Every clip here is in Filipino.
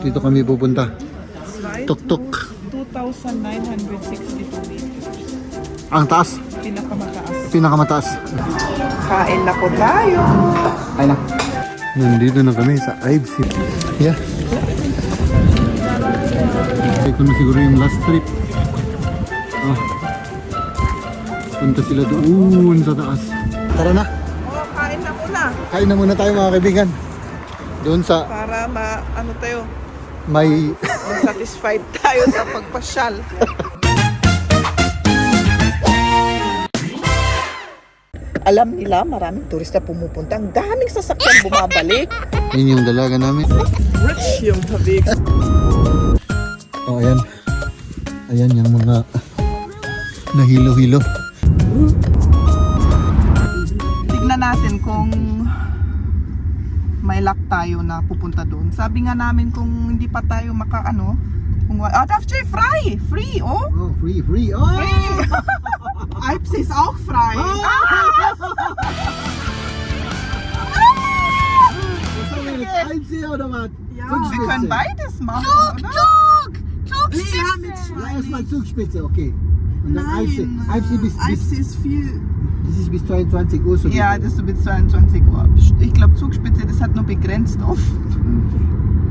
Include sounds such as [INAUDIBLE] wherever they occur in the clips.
dito kami pupunta. Tuk-tuk. 2,962 meters. Ang taas, Pinakamataas. pinakamataas. Kain na po tayo. Ay na. Nandito na kami sa IBC. Yeah. Ito na siguro yung last trip. Ah. Punta sila doon sa taas. Tara na. Oh, kain na muna. Kain na muna tayo mga kaibigan. Doon sa Para ma, ano tayo, may... [LAUGHS] satisfied tayo sa pagpasyal. Alam nila, maraming turista pumupunta. Ang daming sasakyan bumabalik. Yun yung dalaga namin. Rich yung tabi. Oh, ayan. Ayan yung mga nahilo-hilo. Tignan natin kung may luck tayo na pupunta doon. Sabi nga namin kung hindi pa tayo maka ano, kung ah, actually free, free, oh. Oh, free, free. [LAUGHS] Oh! Free. Alps is auch frei. IBC auch naman. Ja, wir können beides machen, oder? Zug! Zug! Ja, mit Ja, erstmal Zugspitze, okay. Und dann Nein, IBC. IBC bis, bis, Alps ist viel. das ist bis 22 Uhr so. Ja, das ist bis 22 Uhr. Ich glaube, Zugspitze, das hat nur begrenzt auf.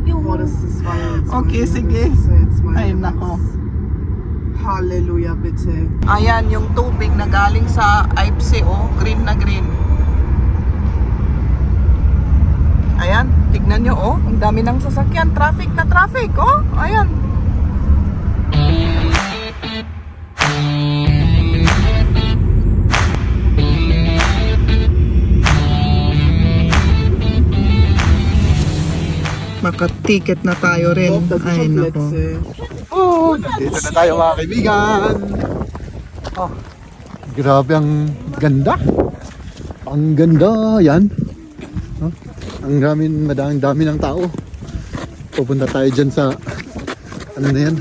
Juhu. das ist Weihnachts. Okay, sige. Das ist jetzt Ay, Weihnachts. nako. Halleluja, bitte. Ayan, yung tubig na galing sa Aipse, oh. Green na green. Ayan, tignan nyo, oh. Ang dami ng sasakyan. Traffic na traffic, oh. Ayan. Makatiket na tayo rin. Ist Ay, nako. Plätze. Oh, dito na tayo mga kaibigan. Oh, grabe ang ganda. Ang ganda, yan. Oh, ang dami, madaming dami ng tao. Pupunta tayo dyan sa, ano na yan?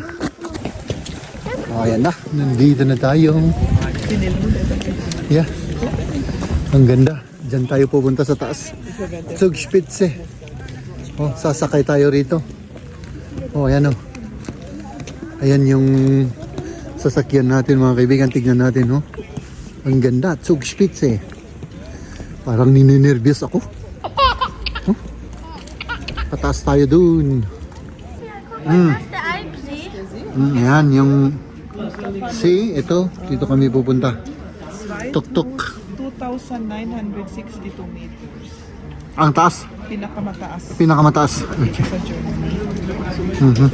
Oh, ayan na. Nandito na tayo. Yeah. Ang ganda. Dyan tayo pupunta sa taas. Zugspitze. Oh, sasakay tayo rito. Oh, ayan oh. Ayan yung sasakyan natin mga kaibigan. Tignan natin, oh. Ang ganda. Zugspitze. Parang nininervyos ako. Oh. Pataas tayo dun. Mm. Mm, ayan, yung... See, ito. Dito kami pupunta. Tuk-tuk. 2,962 meters. Ang taas. Pinakamataas Pinakamataas. sa Germany. Mhm.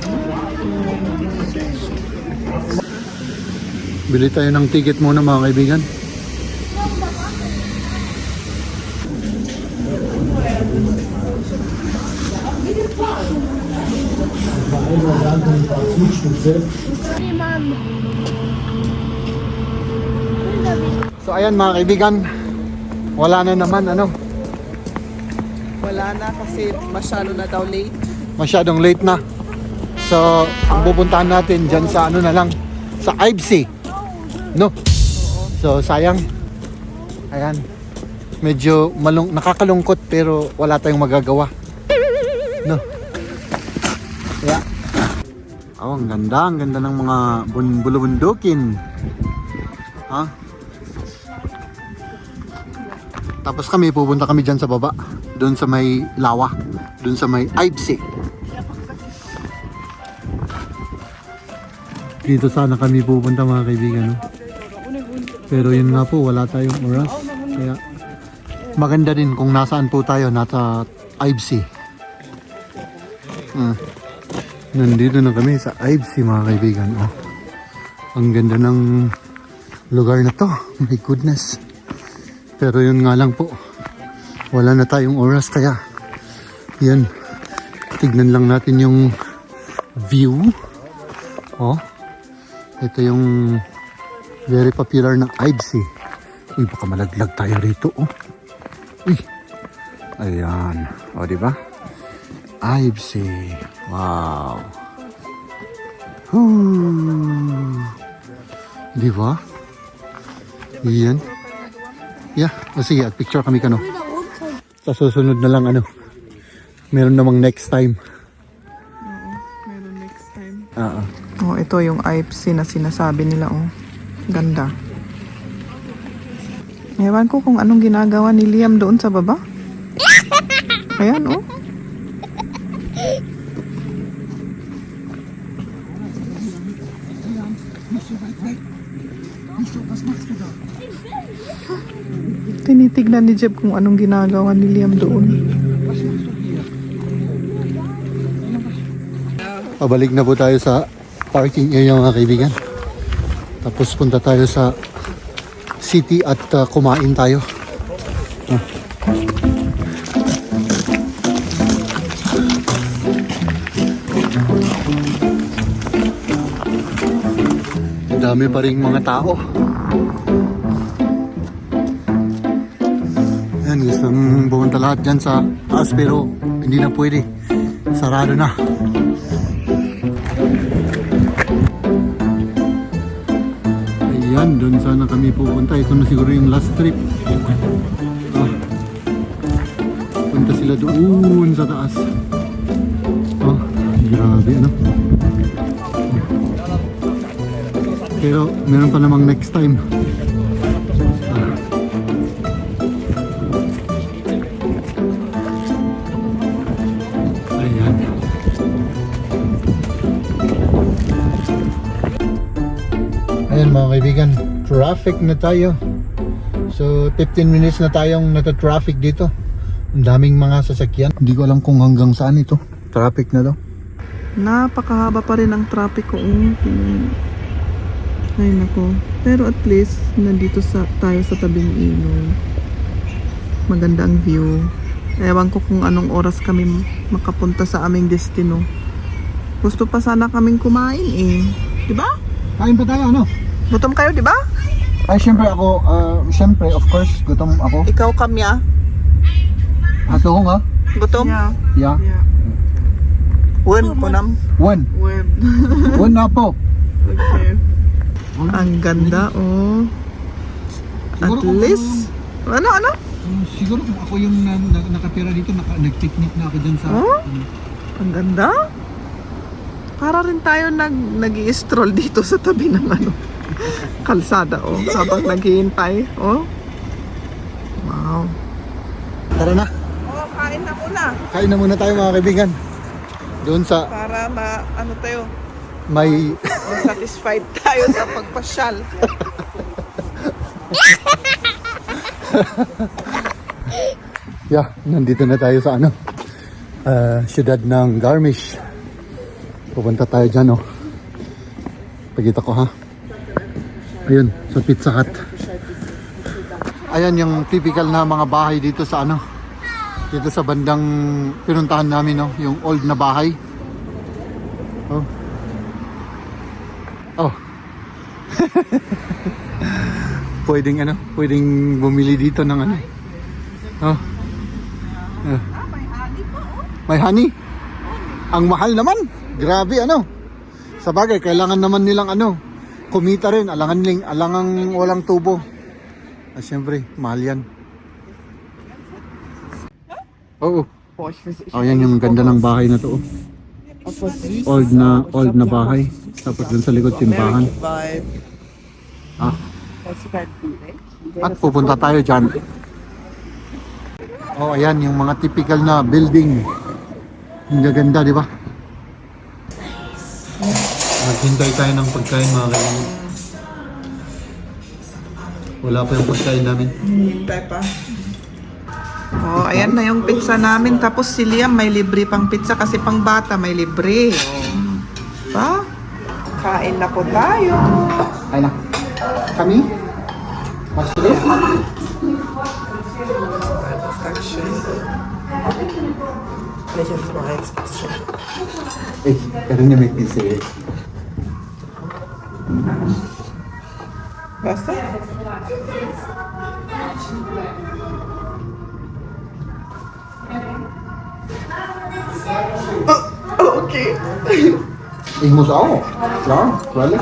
Bili tayo ng ticket muna mga kaibigan. So ayan mga kaibigan, wala na naman ano, Wala na kasi masyado na daw late. masyadong late na. So ang pupuntahan natin dyan sa ano na lang, sa IBC. No? So sayang. Ayan. Medyo malung nakakalungkot pero wala tayong magagawa. No? Kaya Oh, ang ganda, ang ganda ng mga bun bulubundukin. Ha? Tapos kami, pupunta kami dyan sa baba. Doon sa may lawa. Doon sa may Aibsi. Dito sana kami pupunta mga kaibigan. Pero yun nga po, wala tayong oras. Kaya maganda din kung nasaan po tayo, nasa Aibsi. Hmm. Nandito na kami sa Aibsi mga kaibigan. Ang ganda ng lugar na to. [LAUGHS] My goodness. Pero yun nga lang po. Wala na tayong oras kaya yan. Tignan lang natin yung view. Oh. Ito yung very popular na Ibsi. Uy, baka malaglag tayo rito. Oh. Uy. Ayan. O, di ba? Ibsi. Wow. Whew. Di ba? Yan. Yeah. O sige, at picture kami kano. Sa susunod na lang ano. Meron namang next time. Oo. Oh, ito yung IPC na sinasabi nila, oh. Ganda. Ewan ko kung anong ginagawa ni Liam doon sa baba. [LAUGHS] Ayan, oh. Tinitignan ni Jeb kung anong ginagawa ni Liam doon. Pabalik na po tayo sa parking area mga kaibigan. Tapos punta tayo sa city at uh, kumain tayo. Ang dami pa rin mga tao. Ayan, gustong pumunta lahat dyan sa taas pero hindi na pwede. Sarado na. Ayan, doon sana kami pupunta. Ito na siguro yung last trip. Ah. Punta sila doon sa taas. Oh, grabe ano. Pero meron pa namang next time. Mga kaibigan, traffic na tayo. So 15 minutes na tayong nata-traffic dito. Ang daming mga sasakyan. Hindi ko alam kung hanggang saan ito. Traffic na daw. Napakahaba pa rin ang traffic ko. Ay nako. Pero at least, nandito sa, tayo sa tabing ilog. Maganda ang view. Ewan ko kung anong oras kami makapunta sa aming destino. Gusto pa sana kaming kumain eh. Diba? Kain pa tayo ano? Gutom kayo, diba? Ay syempre ako, uh, syempre of course gutom ako. Ikaw kamya. Ato ko nga. Gutom? Yeah. Wen po nam. One. Web. One na po. Okay. Ang ganda oh. At Siguro kung least. Ano, ano? Uh, siguro kung ako yung na, na- nakatira dito, naka, nag-picnic na ako dyan sa... Oh? ano. Ang ganda. Para rin tayo nag nag stroll dito sa tabi ng ano kalsada oh habang naghihintay oh. Wow. Tara na. Oh, kain na muna Kain na muna tayo mga kaibigan. Doon sa para ma ano tayo, may... satisfied tayo sa pagpasyal. Yeah, nandito na tayo sa ano, uh, siyudad ng Garmisch. Pupunta tayo dyan, oh. Pagkita ko, ha? Ayun, sa Pizza Hut. Ayan yung typical na mga bahay dito sa ano, dito sa bandang pinuntahan namin, no? Yung old na bahay. Oh. Oh. [LAUGHS] pwedeng ano, pwedeng bumili dito ng ano. Oh. Ah. May honey. Ang mahal naman. Grabe ano. Sa bagay, kailangan naman nilang ano, kumita rin, alangan ling, alangang walang tubo. Ah, syempre, mahal yan. Oo. Oh, yan yung ganda ng bahay na to. oh. Old na, old na bahay. Tapos dun sa likod, simbahan. Ah, at pupunta tayo dyan. Oh, ayan, yung mga typical na building. Ang gaganda, di ba? Naghintay tayo ng pagkain, mga kaibigan. Wala pa yung pagkain namin. Hintay pa. Oh, ayan na yung pizza namin. Tapos si Liam may libre pang pizza kasi pang bata may libre. Oh. Pa? Kain na po tayo. Ay na. Kami? Actually? Eh, pero niya may pizza eh. Basta? Oh, okay. Ich muss auch. Klar, weil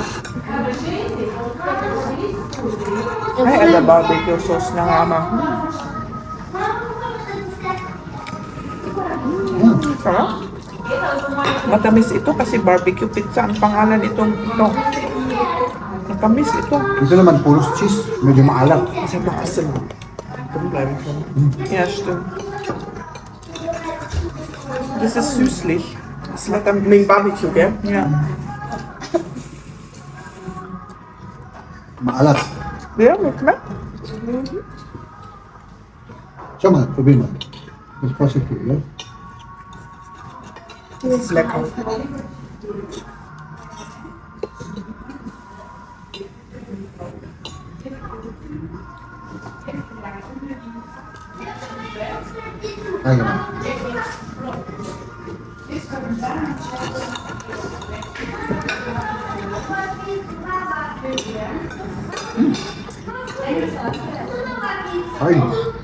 Ay, ala barbecue sauce na nga ma. Mm, sarap. Matamis ito kasi barbecue pizza ang pangalan itong ito. Matamis ito. Ito naman, puros cheese. Medyo maalat. Kasi makasal. Dann bleiben können. Ja, stimmt. Das ist süßlich. Das ist lecker mit Barbecue, gell? Ja. Maalat. Ja, mit mehr? Schau mal, probier mal. Das kostet viel, ne? Das ist lecker. Kaya naman. Ay.